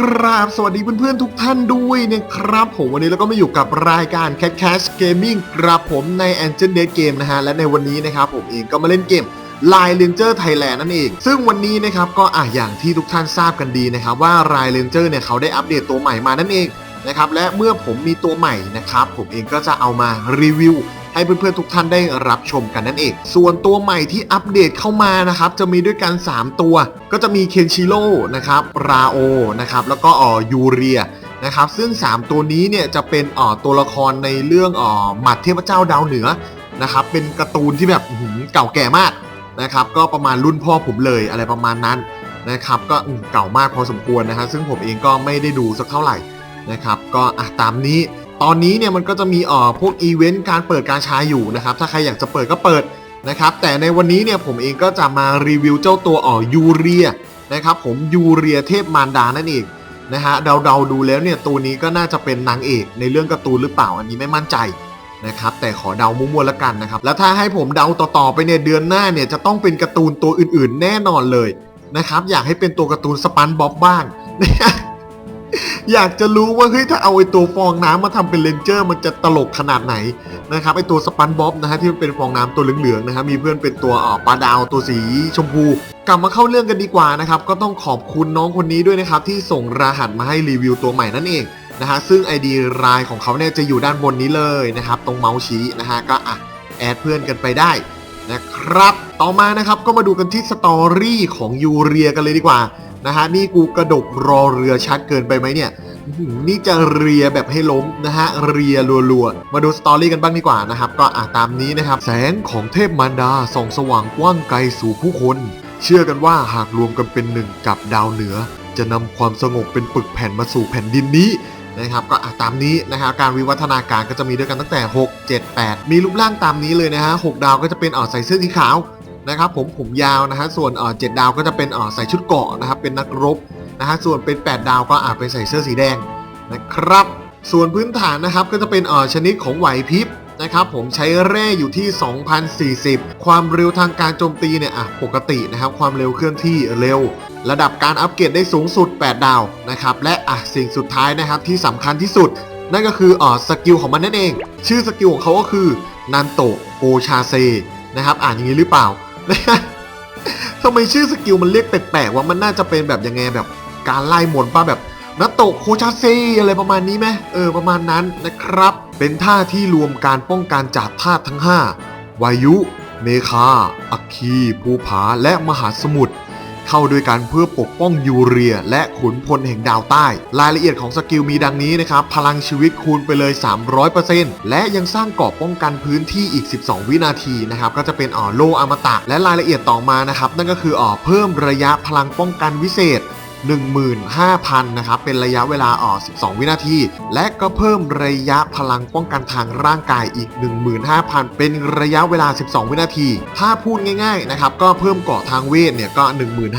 กราบสวัสดีเพื่อนๆทุกท่านด้วยนะครับผมวันนี้เราก็มาอยู่กับรายการ Cat Cash Gaming ครับผมใน Angel Dead Game นะฮะ และในวันนี้นะครับผมเองก็มาเล่นเกม Line Ranger Thailand นั่นเอง ซึ่งวันนี้นะครับก็อะอย่างที่ทุกท่านทราบกันดีนะครับว่า Line Ranger เนี่ยเขาได้อัปเดตตัวใหม่มานั่นเองนะครับและเมื่อผมมีตัวใหม่นะครับผมเองก็จะเอามารีวิว ให้เพื่อนๆทุกท่านได้รับชมกันนั่นเอง ส่วนตัวใหม่ที่อัปเดตเข้ามานะครับจะมีด้วยกัน 3 ตัว ก็จะมีเคนชิโร่นะครับราโอนะครับแล้วก็อ่อยูเรียนะครับซึ่ง 3 ตัวนี้เนี่ยจะเป็นอ่อตัวละครในเรื่องอ่อหมัดเทพเจ้าดาวเหนือนะครับเป็นการ์ตูนที่แบบอื้อเก่าแก่มากนะครับก็ประมาณรุ่นพ่อผมเลยอะไรประมาณนั้นนะครับก็เก่ามากพอสมควรนะฮะซึ่งผมเองก็ไม่ได้ดูสักเท่าไหร่นะครับก็อะตามนี้ ตอนนี้เนี่ยมันก็จะมีเอ่อพวกอีเวนต์การเปิดการใช้อยู่นะครับ ถ้าใครอยากจะเปิดก็เปิดนะครับ แต่ในวันนี้เนี่ยผมเองก็จะมารีวิวเจ้าตัวอ่อยูเรียนะครับผมยูเรียเทพมารดานั่นเองนะฮะเดาๆดูแล้วเนี่ยตัวนี้ก็น่าจะเป็นนางเอกในเรื่องการ์ตูนหรือเปล่าอันนี้ไม่มั่นใจนะครับแต่ขอเดามั่วๆแล้วกันนะครับแล้วถ้าให้ผมเดาต่อๆไปเนี่ยเดือนหน้าเนี่ยจะต้องเป็นการ์ตูนตัวอื่นๆ แน่นอนเลยนะครับอยากให้เป็นตัวการ์ตูนสปันบ๊อบบ้าง อยากจะรู้ว่าเฮ้ยถ้าเอาไอตัวฟองน้ำมาทำเป็นเลนเจอร์มันจะตลกขนาดไหนนะครับไอตัวสปันบ๊อบนะฮะที่มันเป็นฟองน้ำตัวเหลืองๆนะฮะมีเพื่อนเป็นตัวออปลาดาวตัวสีชมพู กลับมาเข้าเรื่องกันดีกว่านะครับก็ต้องขอบคุณน้องคนนี้ด้วยนะครับที่ส่งรหัสมาให้รีวิวตัวใหม่นั่นเองนะฮะซึ่ง ID รายของเขาเนี่ยจะอยู่ด้านบนนี้เลยนะครับตรงเมาส์ชี้นะฮะก็อะแอดเพื่อนกันไปได้นะครับ ต่อมานะครับก็มาดูกันที่สตอรี่ของยูเรียกันเลยดีกว่า นะฮะนี่กูกระดกรอเรือชัดเกินไปไหมเนี่ยนี่จะเรียแบบให้ล้มนะฮะเรียรัวๆ มาดูสตอรี่กันบ้างดีกว่านะครับ ก็อะตามนี้นะครับ แสงของเทพมารดาส่องสว่างกว้างไกลสู่ผู้คน เชื่อกันว่าหากรวมกันเป็นหนึ่งกับดาวเหนือ จะนำความสงบเป็นปึกแผ่นมาสู่แผ่นดินนี้นะครับก็อะตามนี้นะฮะการวิวัฒนาการก็จะมีด้วยกันตั้งแต่ 6 7 8 มีรูปร่างตามนี้เลยนะฮะ6ดาวก็จะเป็นอ่อใส่เสื้อสีขาว นะครับผมผมยาวนะฮะส่วนเอ่อเจ็ดดาวก็จะเป็นเอ่อใส่ชุดเกาะนะครับเป็นนักรบนะฮะส่วนเป็น 8 ดาวก็อาจเป็นใส่เสื้อสีแดงนะครับ ส่วนพื้นฐานนะครับก็จะเป็นเอ่อชนิดของไหวพริบนะครับผมใช้แร่อยู่ที่ 2040 ความเร็วทางการโจมตีเนี่ยอะปกตินะครับความเร็วเคลื่อนที่เร็ว ระดับการอัปเกรดได้สูงสุด 8 ดาวนะครับและอะสิ่งสุดท้ายนะครับที่สำคัญที่สุด นั่นก็คืออ่อสกิลของมันนั่นเอง ชื่อสกิลของเขาก็คือนันโตโกชาเซนะครับอ่านอย่างนี้หรือเปล่า ทำไมชื่อสกิลมันเรียกแปลกๆว่ามันน่าจะเป็นแบบยังไงแบบการไล่มนต์ป้าแบบนัตโตโคชาเซอะไรประมาณนี้ไหมเออประมาณนั้นนะครับ เป็นท่าที่รวมการป้องกันจากธาตุทั้ง 5 วายุ เมคา อัคคี ภูผา และมหาสมุทร เข้าด้วยกันเพื่อปกป้องยูเรีย และขุนพลแห่งดาวใต้ รายละเอียดของสกิลมีดังนี้นะครับ พลังชีวิตคูณไปเลย 300%และยังสร้างเกราะป้องกันพื้นที่อีก 12 วินาทีนะครับ ก็จะเป็นอ่อโลอมตะ และรายละเอียดต่อมานะครับ นั่นก็คืออ่อเพิ่มระยะพลังป้องกันวิเศษ 15,000 นะครับ เป็นระยะเวลาอ่อ12 วินาที และก็เพิ่มระยะพลังป้องกันทางร่างกายอีก 15,000 เป็นระยะเวลา 12 วินาที ถ้าพูดง่ายๆนะครับ ก็เพิ่มเกาะทางเวทเนี่ยก็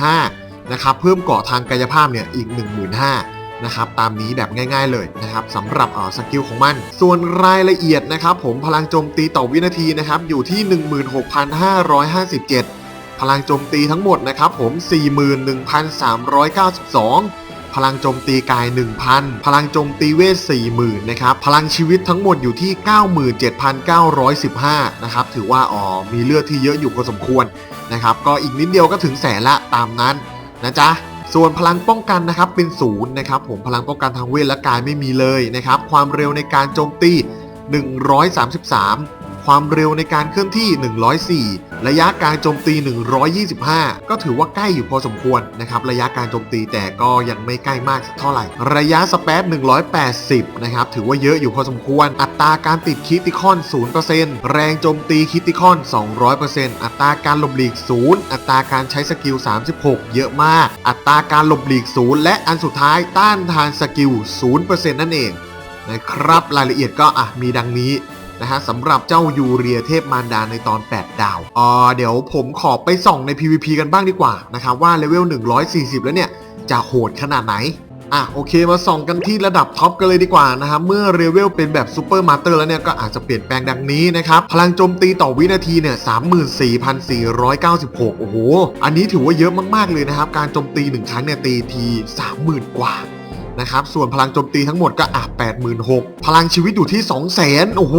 15,000นะครับ เพิ่มเกาะทางกายภาพเนี่ยอีก 15,000นะครับตามนี้แบบง่ายๆเลยนะครับสำหรับอ่อสกิลของมัน ส่วนรายละเอียดนะครับผมพลังโจมตีต่อวินาทีนะครับอยู่ที่ 16,557 พลังโจมตีทั้งหมดนะครับผม 41,392 พลังโจมตีกาย 1,000 พลังโจมตีเวท 40,000 นะครับ พลังชีวิตทั้งหมดอยู่ที่ 97,915 นะครับ ถือว่าอ๋อมีเลือดที่เยอะอยู่พอสมควรนะครับ ก็อีกนิดเดียวก็ถึงแสนละตามนั้นนะจ๊ะส่วนพลังป้องกันนะครับเป็นศูนย์นะครับผมพลังป้องกันทางเวทและกายไม่มีเลยนะครับ ความเร็วในการโจมตี 133 ความเร็วในการเคลื่อนที่ 104 ระยะการโจมตี 125 ก็ถือว่าใกล้อยู่พอสมควรนะครับระยะการโจมตีแต่ก็ยังไม่ใกล้มากสักเท่าไหร่ ระยะสเปซ180 นะครับถือว่าเยอะอยู่พอสมควร อัตราการติดคิติคอน 0%แรงโจมตีคิติคอน 200%อัตราการหลบหลีก 0 อัตราการใช้สกิล 36 เยอะมาก อัตราการหลบหลีก 0 และอันสุดท้ายต้านทานสกิล 0%นั่นเองนะครับรายละเอียดก็อะมีดังนี้ นะฮะสำหรับเจ้ายูเรียเทพมารดาในตอน 8 ดาวอ่าเดี๋ยวผมขอไปส่องใน PVP กันบ้างดีกว่านะครับว่าเลเวล 140 แล้วเนี่ยจะโหดขนาดไหนอะโอเคมาส่องกันที่ระดับท็อปกันเลยดีกว่านะครับเมื่อเลเวลเป็นแบบซูเปอร์มาสเตอร์แล้วเนี่ยก็อาจจะเปลี่ยนแปลงดังนี้นะครับ พลังโจมตีต่อวินาทีเนี่ย34,496 โอ้โห อันนี้ถือว่าเยอะมากๆเลยนะครับ การโจมตีหนึ่งครั้งเนี่ยตีที 30,000 กว่า นะครับ ส่วนพลังโจมตีทั้งหมดก็อะ86,000พลังชีวิตอยู่ที่200,000โอ้โห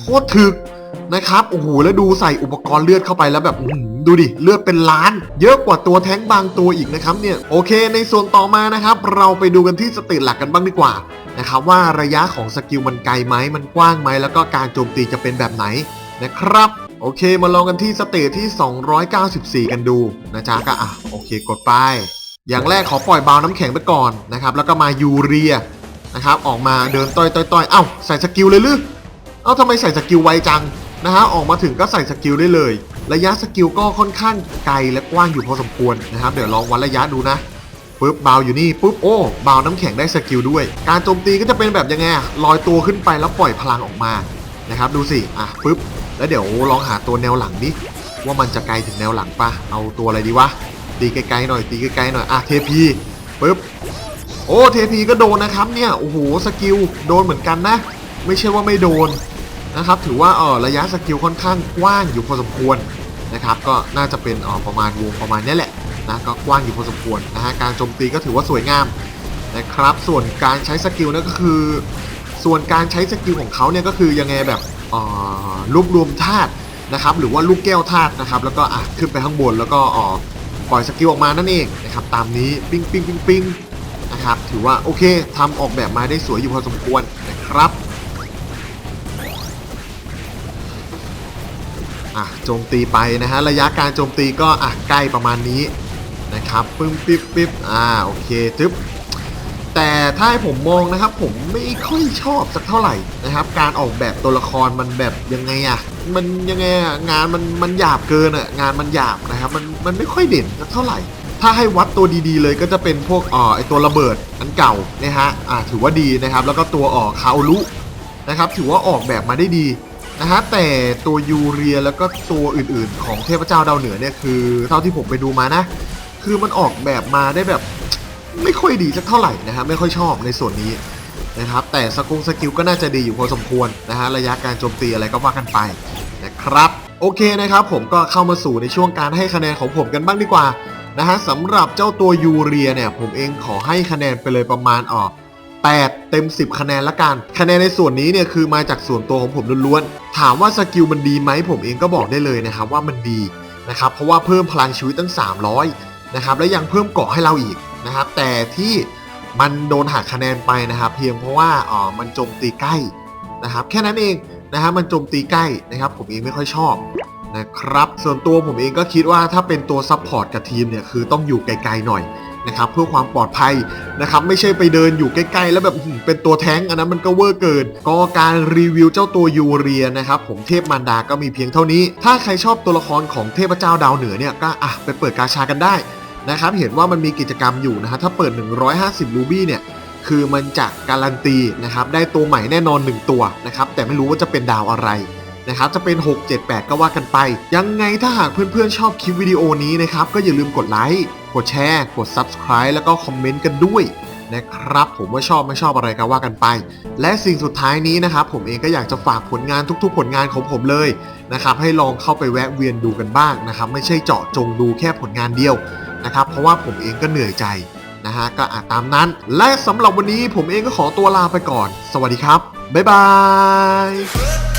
โคตรถึกนะครับโอ้โหแล้วดูใส่อุปกรณ์เลือดเข้าไปแล้วแบบดูดิเลือดเป็นล้าน เยอะกว่าตัวแท้งบางตัวอีกนะครับเนี่ยโอเค ในส่วนต่อมานะครับ เราไปดูกันที่สเตตหลักกันบ้างดีกว่านะครับว่าระยะของสกิลมันไกลไหมมันกว้างไหมแล้วก็การโจมตีจะเป็นแบบไหนนะครับ โอเคมาลองกันที่สเตจที่ 294 กันดูนะจ๊ะก็อะโอเคกดไป อย่างแรกขอปล่อยบาวน้ำแข็งไปก่อนนะครับแล้วก็มายูเรียนะครับออกมาเดินต่อยต่อยต่อยเอ้าใส่สกิลเลยหรือเอ้าทำไมใส่สกิลไวจังนะฮะออกมาถึงก็ใส่สกิลได้เลย ระยะสกิลก็ค่อนข้างไกลและกว้างอยู่พอสมควรนะครับเดี๋ยวลองวัดระยะดูนะปุ๊บบาวอยู่นี่ปุ๊บโอ้บาวน้ำแข็งได้สกิลด้วย การโจมตีก็จะเป็นแบบยังไงลอยตัวขึ้นไปแล้วปล่อยพลังออกมานะครับดูสิอะปุ๊บแล้วเดี๋ยวลองหาตัวแนวหลังดิว่ามันจะไกลถึงแนวหลังปะเอาตัวอะไรดีวะ ตีไกลๆหน่อยตีไกลๆหน่อยอะเทพีปุ๊บโอ้เทพีก็โดนนะครับเนี่ยโอ้โหสกิลโดนเหมือนกันนะ ไม่ใช่ว่าไม่โดนนะครับถือว่าเออระยะสกิลค่อนข้างกว้างอยู่พอสมควรนะครับก็น่าจะเป็นเออประมาณวงประมาณนี้แหละนะก็กว้างอยู่พอสมควรนะฮะการโจมตีก็ถือว่าสวยงามนะครับส่วนการใช้สกิลนั่นก็คือ ส่วนการใช้สกิลของเขาเนี่ยก็คือยังไงแบบอ่อรวบรวมธาตุนะครับหรือว่าลูกแก้วธาตุนะครับแล้วก็อะขึ้นไปข้างบนแล้วก็อ่อ ปล่อยสกิลออกมานั่นเองนะครับตามนี้ปิ้งปิ้งปิ้งปิ้งนะครับถือว่าโอเคทำออกแบบมาได้สวยอยู่พอสมควรนะครับอะโจมตีไปนะฮะระยะการโจมตีก็อะใกล้ประมาณนี้นะครับปึ้มปิ๊บปิ๊บอ่าโอเคจึ๊บ ถ้าให้ผมมองนะครับ ผมไม่ค่อยชอบสักเท่าไหร่นะครับ การออกแบบตัวละครมันแบบยังไงอะมันยังไงอะงานมันมันหยาบเกินอะงานมันหยาบนะครับ มันมันไม่ค่อยเด่นสักเท่าไหร่ ถ้าให้วัดตัวดีๆเลยก็จะเป็นพวกอ่อไอตัวระเบิดอันเก่านะฮะอ่าถือว่าดีนะครับ แล้วก็ตัวออกคาโอรุนะครับ ถือว่าออกแบบมาได้ดีนะฮะแต่ตัวยูเรียแล้วก็ตัวอื่นๆ ของเทพเจ้าดาวเหนือเนี่ยคือเท่าที่ผมไปดูมานะ คือมันออกแบบมาได้แบบ ไม่ค่อยดีสักเท่าไหร่นะฮะไม่ค่อยชอบในส่วนนี้นะครับแต่สกุลสกิลก็น่าจะดีอยู่พอสมควรนะฮะระยะการโจมตีอะไรก็ว่ากันไปนะครับโอเคนะครับผมก็เข้ามาสู่ในช่วงการให้คะแนนของผมกันบ้างดีกว่านะฮะสำหรับเจ้าตัวยูเรียเนี่ยผมเองขอให้คะแนนไปเลยประมาณออก8เต็ม 10 คะแนนละกัน คะแนนในส่วนนี้เนี่ยคือมาจากส่วนตัวของผมล้วนๆ ถามว่าสกิลมันดีไหมผมเองก็บอกได้เลยนะครับว่ามันดีนะครับเพราะว่าเพิ่มพลังชีวิตตั้ง 300นะครับและยังเพิ่มเกาะให้เราอีก นะครับ แต่ที่มันโดนหักคะแนนไปนะครับ เพียงเพราะว่าอ๋อมันโจมตีใกล้นะครับ แค่นั้นเองนะครับ มันโจมตีใกล้นะครับ ผมเองไม่ค่อยชอบนะครับ ส่วนตัวผมเองก็คิดว่าถ้าเป็นตัวซัพพอร์ตกับทีมเนี่ยคือต้องอยู่ไกลๆหน่อยนะครับเพื่อความปลอดภัยนะครับไม่ใช่ไปเดินอยู่ใกล้ๆ แล้วแบบเป็นตัวแท้งอันนั้นมันก็เวอร์เกิน ก็การรีวิวเจ้าตัวยูเรียนะครับผมเทพมันดาก็มีเพียงเท่านี้ ถ้าใครชอบตัวละครของเทพเจ้าดาวเหนือเนี่ยก็อะไปเปิดกาชากันได้ นะครับเห็นว่ามันมีกิจกรรมอยู่นะฮะถ้าเปิด 150รูบี้เนี่ยคือมันจะการันตีนะครับได้ตัวใหม่แน่นอน 1 ตัวนะครับแต่ไม่รู้ว่าจะเป็นดาวอะไรนะครับจะเป็น 6 7 8 ก็ว่ากันไป ยังไงถ้าหากเพื่อนๆชอบคลิปวิดีโอนี้นะครับก็อย่าลืมกดไลค์กดแชร์กด Subscribe แล้วก็คอมเมนต์กันด้วยนะครับผมว่าชอบไม่ชอบอะไรก็ว่ากันไป และสิ่งสุดท้ายนี้นะครับผมเองก็อยากจะฝากผลงานทุกๆ ผลงานของผมเลยนะครับให้ลองเข้าไปแวะเวียนดูกันบ้างนะครับไม่ใช่เจาะจงดูแค่ผลงานเดียว นะครับ เพราะว่าผมเองก็เหนื่อยใจนะฮะก็อาจตามนั้น และสำหรับวันนี้ผมเองก็ขอตัวลาไปก่อน สวัสดีครับ บ๊ายบาย